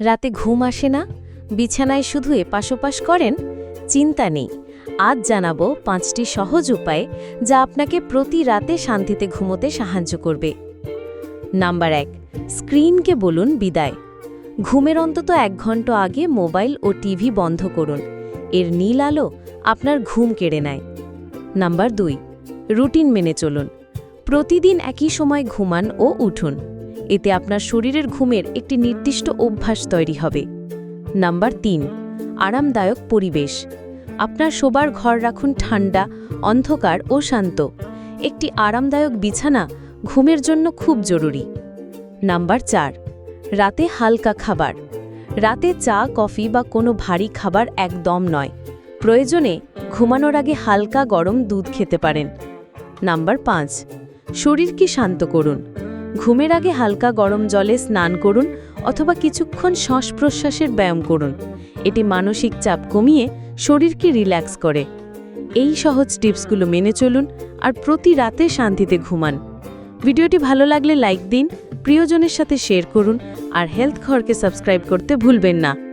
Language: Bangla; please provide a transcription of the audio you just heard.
রাতে ঘুম আসে না, বিছানায় শুধু এপাশ ওপাশ করেন? চিন্তা নেই, আজ জানাব পাঁচটি সহজ উপায় যা আপনাকে প্রতি রাতে শান্তিতে ঘুমোতে সাহায্য করবে। নাম্বার এক, স্ক্রিনকে বলুন বিদায়। ঘুমের অন্তত এক ঘণ্টা আগে মোবাইল ও টিভি বন্ধ করুন। এর নীল আলো আপনার ঘুম কেড়ে নেয়। নাম্বার দুই, রুটিন মেনে চলুন। প্রতিদিন একই সময় ঘুমান ও উঠুন। এতে আপনার শরীরের ঘুমের একটি নির্দিষ্ট অভ্যাস তৈরি হবে। নাম্বার তিন, আরামদায়ক পরিবেশ। আপনার শোবার ঘর রাখুন ঠান্ডা, অন্ধকার ও শান্ত। একটি আরামদায়ক বিছানা ঘুমের জন্য খুব জরুরি। নাম্বার চার, রাতে হালকা খাবার। রাতে চা, কফি বা কোনো ভারী খাবার একদম নয়। প্রয়োজনে ঘুমানোর আগে হালকা গরম দুধ খেতে পারেন। নাম্বার পাঁচ, শরীরকে শান্ত করুন। ঘুমের আগে হালকা গরম জলে স্নান করুন অথবা কিছুক্ষণ শ্বাস প্রশ্বাসের ব্যায়াম করুন। এটি মানসিক চাপ কমিয়ে শরীরকে রিল্যাক্স করে। এই সহজ টিপসগুলো মেনে চলুন আর প্রতি রাতে শান্তিতে ঘুমান। ভিডিওটি ভালো লাগলে লাইক দিন, প্রিয়জনের সাথে শেয়ার করুন আর হেলথ ঘরকে সাবস্ক্রাইব করতে ভুলবেন না।